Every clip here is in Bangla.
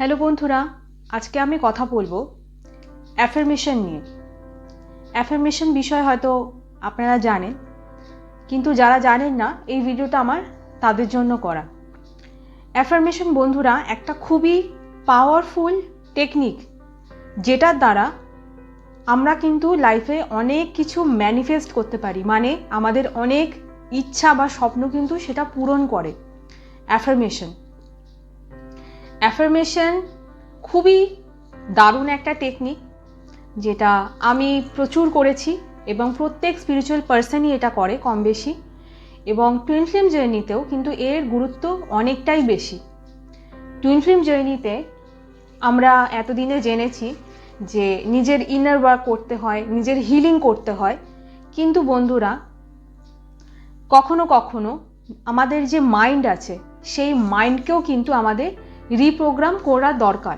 হ্যালো বন্ধুরা, আজকে আমি কথা বলব অ্যাফার্মেশন নিয়ে। অ্যাফার্মেশন বিষয় হয়তো আপনারা জানেন, কিন্তু যারা জানেন না, এই ভিডিওটা আমার তাদের জন্য করা। অ্যাফার্মেশন বন্ধুরা, একটা খুবই পাওয়ারফুল টেকনিক যেটার দ্বারা আমরা কিন্তু লাইফে অনেক কিছু ম্যানিফেস্ট করতে পারি। মানে আমাদের অনেক ইচ্ছা বা স্বপ্ন কিন্তু সেটা পূরণ করে। অ্যাফার্মেশন অ্যাফার্মেশন খুবই দারুণ একটা টেকনিক যেটা আমি প্রচুর করেছি এবং প্রত্যেক স্পিরিচুয়াল পার্সনই এটা করে কম বেশি এবং টুইন ফিল্ম জার্নিতেও কিন্তু এর গুরুত্ব অনেকটাই বেশি। টুইন ফিল্ম জার্নিতে আমরা এতদিনে জেনেছি যে নিজের ইনার ওয়ার্ক করতে হয়, নিজের হিলিং করতে হয়, কিন্তু বন্ধুরা, কখনো কখনো আমাদের যে মাইন্ড আছে, সেই মাইন্ডকেও কিন্তু আমাদের রিপ্রোগ্রাম করা দরকার।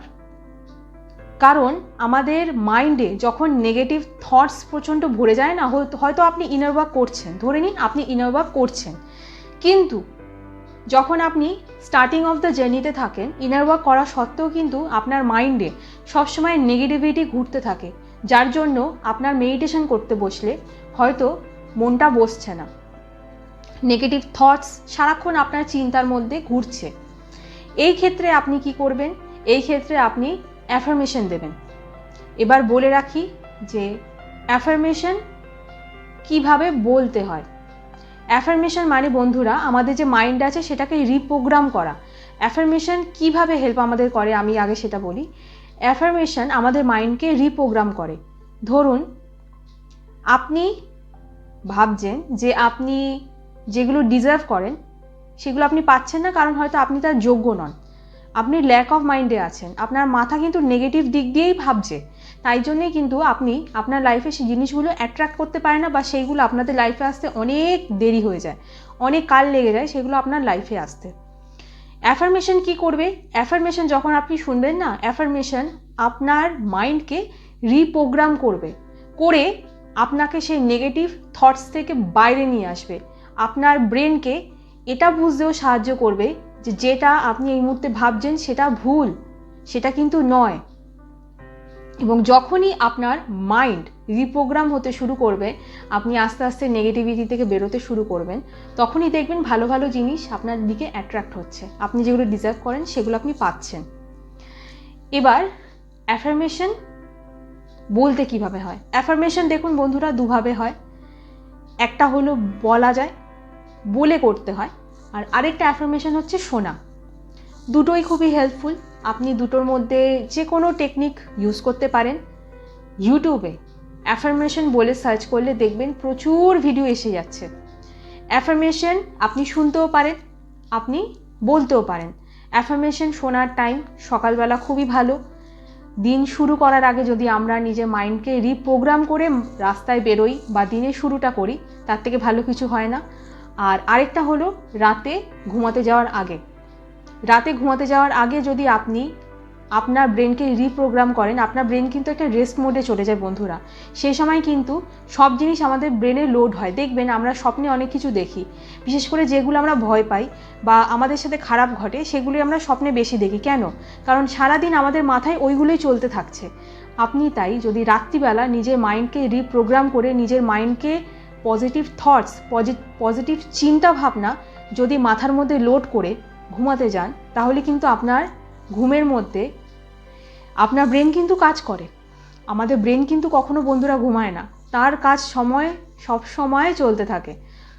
কারণ আমাদের মাইন্ডে যখন নেগেটিভ থটস প্রচণ্ড ভরে যায় না, হয়তো আপনি ইনার ওয়ার্ক করছেন। ধরে নিন আপনি ইনার ওয়ার্ক করছেন। কিন্তু যখন আপনি স্টার্টিং অফ দ্য জার্নিতে থাকেন ইনার ওয়ার্ক করা সত্ত্বেও কিন্তু আপনার মাইন্ডে সবসময় নেগেটিভিটি ঘুরতে থাকে। যার জন্য আপনার মেডিটেশন করতে বসলে হয়তো মনটা বসছে না। নেগেটিভ থটস সারাক্ষণ আপনার চিন্তার মধ্যে ঘুরছে। এই ক্ষেত্রে আপনি কি করবেন? এই ক্ষেত্রে আপনি অ্যাফার্মেশন দেবেন। এবার বলে রাখি যে অ্যাফার্মেশন কীভাবে বলতে হয়? অ্যাফার্মেশন মানে বন্ধুরা, আমাদের যে মাইন্ড আছে সেটাকে রিপ্রোগ্রাম করা। অ্যাফার্মেশন কীভাবে হেল্প আমাদের করে? আমি আগে সেটা বলি। অ্যাফার্মেশন আমাদের মাইন্ডকে রিপ্রোগ্রাম করে। ধরুন, আপনি ভাবছেন যে আপনি যেগুলো ডিজার্ভ করেন সেগুলো আপনি পাচ্ছেন না, কারণ হয়তো আপনি তার যোগ্য নন। আপনি ল্যাক অফ মাইন্ডে আছেন। আপনার মাথা কিন্তু নেগেটিভ দিক দিয়েই ভাবছে। তাই জন্যেই কিন্তু আপনি আপনার লাইফে সেই জিনিসগুলো অ্যাট্রাক্ট করতে পারেন না বা সেইগুলো আপনাদের লাইফে আসতে অনেক দেরি হয়ে যায়। অনেক কাল লেগে যায় সেগুলো আপনার লাইফে আসতে। অ্যাফার্মেশন কি করবে? অ্যাফার্মেশন যখন আপনি শুনবেন না অ্যাফার্মেশন আপনার মাইন্ডকে রিপ্রোগ্রাম করবে। করে আপনাকে সেই নেগেটিভ থটস থেকে বাইরে নিয়ে আসবে। আপনার ব্রেনকে এটা বুঝতেও সাহায্য করবে যে যেটা আপনি এই মুহূর্তে ভাবছেন সেটা ভুল, সেটা কিন্তু নয়। এবং যখনই আপনার মাইন্ড রিপ্রোগ্রাম হতে শুরু করবে, আপনি আস্তে আস্তে নেগেটিভিটি থেকে বেরোতে শুরু করবেন, তখনই দেখবেন ভালো ভালো জিনিস আপনার দিকে অ্যাট্রাক্ট হচ্ছে। আপনি যেগুলো ডিজার্ভ করেন সেগুলো আপনি পাচ্ছেন। এবার অ্যাফার্মেশন বলতে কীভাবে হয়? অ্যাফার্মেশন দেখুন বন্ধুরা দুভাবে হয়। একটা হলো বলা যায় বলে করতে হয়। আর আরেকটা অ্যাফার্মেশন হচ্ছে শোনা দুটোই খুবই হেল্পফুল আপনি দুটোর মধ্যে যে কোনো টেকনিক ইউজ করতে পারেন। ইউটিউবে অ্যাফার্মেশন বলে সার্চ করলে দেখবেন প্রচুর ভিডিও এসে যাচ্ছে। অ্যাফার্মেশন আপনি শুনতেও পারেন, আপনি বলতেও পারেন। অ্যাফার্মেশন শোনার টাইম সকালবেলা খুবই ভালো। দিন শুরু করার আগে যদি আমরা নিজের মাইন্ডকে রিপ্রোগ্রাম করে রাস্তায় বেরোই বা দিনের শুরুটা করি, তার থেকে ভালো কিছু হয় না। আর আরেকটা হলো রাতে ঘুমাতে যাওয়ার আগে। রাতে ঘুমাতে যাওয়ার আগে যদি আপনি আপনার ব্রেনকে রিপ্রোগ্রাম করেন, আপনার ব্রেন কিন্তু একটা রেস্ট মোডে চলে যায় বন্ধুরা। সেই সময় কিন্তু সব জিনিস আমাদের ব্রেনে লোড হয়। দেখবেন আমরা স্বপ্নে অনেক কিছু দেখি। বিশেষ করে যেগুলো আমরা ভয় পাই বা আমাদের সাথে খারাপ ঘটে সেগুলি আমরা স্বপ্নে বেশি দেখি। কেন? কারণ সারাদিন আমাদের মাথায় ওইগুলোই চলতে থাকছে। আপনি তাই যদি রাত্রিবেলা নিজের মাইন্ডকে রিপ্রোগ্রাম করে নিজের মাইন্ডকে পজিটিভ থটস পজিটিভ চিন্তা ভাবনা যদি মাথার মধ্যে লোড করে ঘুমাতে যান, তাহলে কিন্তু আপনার ঘুমের মধ্যে, আপনার ব্রেন কিন্তু কাজ করে। আমাদের ব্রেন কিন্তু কখনো বন্ধুরা ঘুমায় না। তার কাজ সময়, সব সময় চলতে থাকে।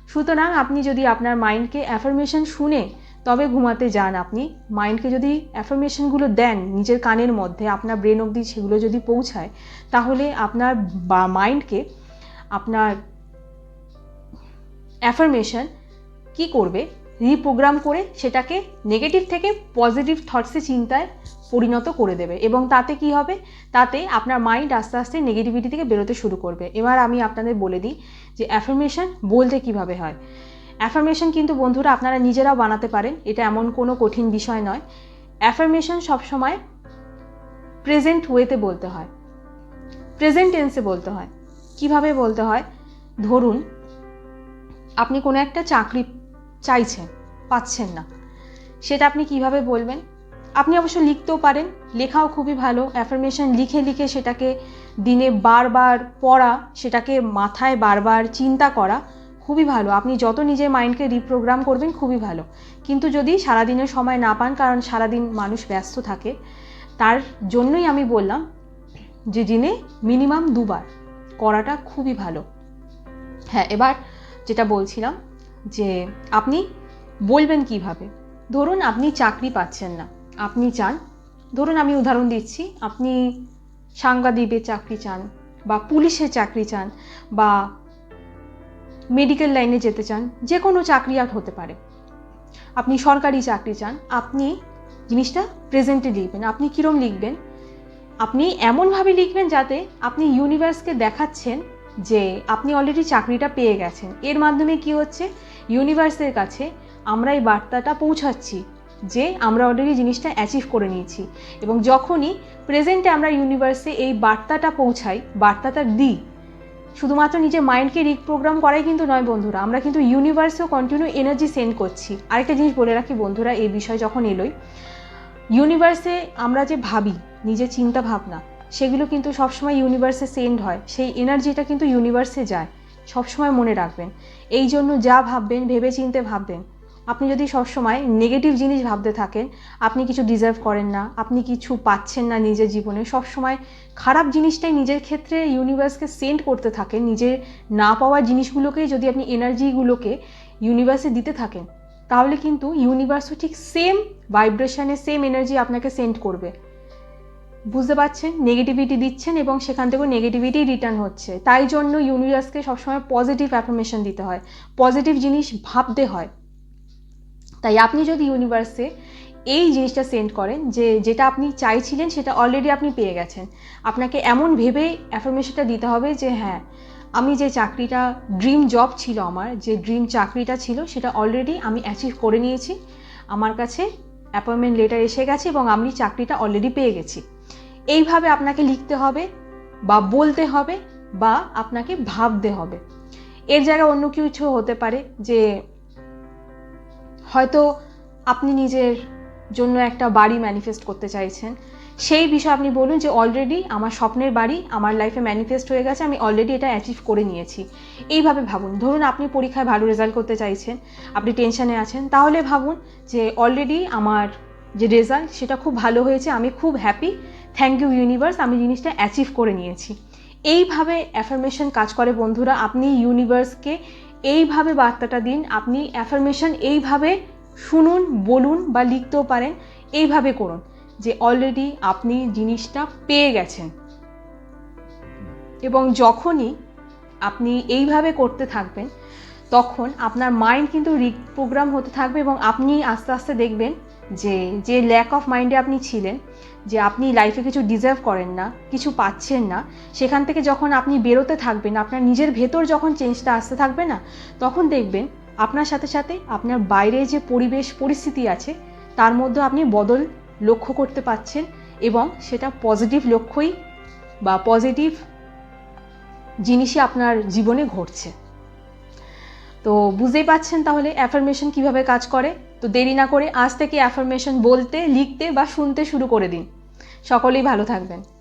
সুতরাং আপনি যদি আপনার মাইন্ডকে অ্যাফার্মেশন শুনে তবে ঘুমাতে যান আপনি। মাইন্ডকে যদি অ্যাফার্মেশনগুলো দেন নিজের কানের মধ্যে, আপনার ব্রেন অবধি সেগুলো যদি পৌঁছায়, তাহলে আপনার মাইন্ডকে আপনার অ্যাফার্মেশন কি করবে? রিপ্রোগ্রাম করে সেটাকে নেগেটিভ থেকে পজিটিভ থটসে চিন্তায় পরিণত করে দেবে এবং তাতে কি হবে? তাতে আপনার মাইন্ড আস্তে আস্তে নেগেটিভিটি থেকে বেরোতে শুরু করবে। এবার আমি আপনাদের বলে দিই যে অ্যাফার্মেশন বলতে কীভাবে হয়। অ্যাফার্মেশন কিন্তু বন্ধুরা আপনারা নিজেরাও বানাতে পারেন, এটা এমন কোনো কঠিন বিষয় নয়। অ্যাফার্মেশন সবসময় প্রেজেন্ট ওয়েতে বলতে হয়। প্রেজেন্ট টেন্সে বলতে হয়। কীভাবে বলতে হয়? ধরুন আপনি কোনো একটা চাকরি চাইছেন, পাচ্ছেন না। সেটা আপনি কীভাবে বলবেন? আপনি অবশ্য লিখতেও পারেন, লেখাও খুবই ভালো। অ্যাফার্মেশন লিখে লিখে সেটাকে দিনে বারবার পড়া, সেটাকে মাথায় বারবার চিন্তা করা খুবই ভালো। আপনি যত নিজের মাইন্ডকে রিপ্রোগ্রাম করবেন খুবই ভালো। কিন্তু যদি সারাদিনের সময় না পান, কারণ সারাদিন মানুষ ব্যস্ত থাকে, তার জন্যই আমি বললাম যে, দিনে মিনিমাম দুবার করাটা খুবই ভালো। হ্যাঁ এবার যেটা বলছিলাম যে আপনি বলবেন কীভাবে? ধরুন আপনি চাকরি পাচ্ছেন না, আপনি চান, ধরুন আমি উদাহরণ দিচ্ছি, আপনি সাংবাদিকের চাকরি চান বা পুলিশের চাকরি চান বা মেডিকেল লাইনে যেতে চান যে কোনো চাকরি আর হতে পারে। আপনি সরকারি চাকরি চান, আপনি জিনিসটা প্রেজেন্টে লিখবেন, আপনি কীরম লিখবেন? আপনি এমনভাবে লিখবেন যাতে আপনি ইউনিভার্সকে দেখাচ্ছেন যে আপনি অলরেডি চাকরিটা পেয়ে গেছেন। এর মাধ্যমে কি হচ্ছে? ইউনিভার্সের কাছে আমরা এই বার্তাটা পৌঁছাচ্ছি যে আমরা অলরেডি জিনিসটা অ্যাচিভ করে নিয়েছি। এবং যখনই প্রেজেন্টে আমরা ইউনিভার্সে এই বার্তাটা পৌঁছাই, বার্তাটা দিই, শুধুমাত্র নিজের মাইন্ডকে রিপ্রোগ্রাম করাই কিন্তু নয় বন্ধুরা, আমরা কিন্তু ইউনিভার্সেও কন্টিনিউ এনার্জি সেন্ড করছি। আরেকটা জিনিস বলে রাখি বন্ধুরা, এই বিষয় যখন এলোই ইউনিভার্সে আমরা যে ভাবি, নিজের চিন্তা ভাবনা সেগুলো কিন্তু সবসময় ইউনিভার্সে সেন্ড হয়। সেই এনার্জিটা কিন্তু ইউনিভার্সে যায়। সবসময় মনে রাখবেন। এই জন্য যা ভাববেন ভেবে চিনতে ভাববেন। আপনি যদি সবসময় নেগেটিভ জিনিস ভাবতে থাকেন, আপনি কিছু ডিজার্ভ করেন না, আপনি কিছু পাচ্ছেন না নিজের জীবনে, সবসময় খারাপ জিনিসটাই নিজের ক্ষেত্রে ইউনিভার্সকে সেন্ড করতে থাকেন। নিজের না পাওয়া জিনিসগুলোকেই যদি আপনি এনার্জিগুলোকে ইউনিভার্সে দিতে থাকেন, তাহলে কিন্তু ইউনিভার্সও ঠিক সেম ভাইব্রেশনে সেম এনার্জি আপনাকে সেন্ড করবে। বুঝতে পারছেন? নেগেটিভিটি দিচ্ছেন এবং সেখান থেকেও নেগেটিভিটি রিটার্ন হচ্ছে। তাই জন্য ইউনিভার্সকে সবসময় পজিটিভ অ্যাফার্মেশন দিতে হয়। পজিটিভ জিনিস ভাবতে হয়। তাই আপনি যদি ইউনিভার্সে এই জিনিসটা সেন্ড করেন যে, যেটা আপনি চাইছিলেন, সেটা অলরেডি আপনি পেয়ে গেছেন। আপনাকে এমন ভেবে অ্যাফার্মেশনটা দিতে হবে যে হ্যাঁ আমি যে চাকরিটা ড্রিম জব ছিল আমার, যে ড্রিম চাকরিটা ছিল, সেটা অলরেডি আমি অ্যাচিভ করে নিয়েছি। আমার কাছে অ্যাপয়েন্টমেন্ট লেটার এসে গেছে এবং আমি চাকরিটা অলরেডি পেয়ে গেছি। এইভাবে আপনাকে লিখতে হবে বা বলতে হবে বা আপনাকে ভাবতে হবে। এর জায়গায় অন্য কিছু হতে পারে যে হয়তো আপনি নিজের জন্য একটা বাড়ি ম্যানিফেস্ট করতে চাইছেন। সেই বিষয়ে আপনি বলুন যে অলরেডি আমার স্বপ্নের বাড়ি, আমার লাইফে ম্যানিফেস্ট হয়ে গেছে, আমি অলরেডি এটা অ্যাচিভ করে নিয়েছি। এইভাবে ভাবুন। ধরুন আপনি পরীক্ষায় ভালো রেজাল্ট করতে চাইছেন, আপনি টেনশনে আছেন, তাহলে ভাবুন যে অলরেডি আমার যে রেজাল্ট সেটা খুব ভালো হয়েছে, আমি খুব হ্যাপি থ্যাংক ইউ ইউনিভার্স আমি জিনিসটা অ্যাচিভ করে নিয়েছি। এইভাবে অ্যাফার্মেশন কাজ করে বন্ধুরা, আপনি ইউনিভার্সকে এইভাবে বার্তাটা দিন, আপনি অ্যাফার্মেশন এইভাবে শুনুন, বলুন বা লিখতেও পারেন, এইভাবে করুন যে অলরেডি আপনি জিনিসটা পেয়ে গেছেন। এবং যখনই আপনি এইভাবে করতে থাকবেন, তখন আপনার মাইন্ড কিন্তু রিপ্রোগ্রাম হতে থাকবে এবং আপনি আস্তে আস্তে দেখবেন যে যে ল্যাক অফ মাইন্ডে আপনি ছিলেন, যে আপনি লাইফে কিছু ডিজার্ভ করেন না, কিছু পাচ্ছেন না, সেখান থেকে যখন আপনি বেরোতে থাকবেন, আপনার নিজের ভেতর যখন চেঞ্জটা আসতে থাকবে না, তখন দেখবেন আপনার সাথে সাথে আপনার বাইরে যে পরিবেশ, পরিস্থিতি আছে, তার মধ্যে আপনি বদল লক্ষ্য করতে পাচ্ছেন এবং সেটা পজিটিভ লক্ষ্যই বা পজিটিভ জিনিসই আপনার জীবনে ঘটছে। তো বুঝতেই পাচ্ছেন তাহলে অ্যাফার্মেশন কীভাবে কাজ করে? তো দেরি না করে আজ থেকে অ্যাফার্মেশন বলতে, লিখতে বা শুনতে শুরু করে দিন। সকলেই ভালো থাকবেন।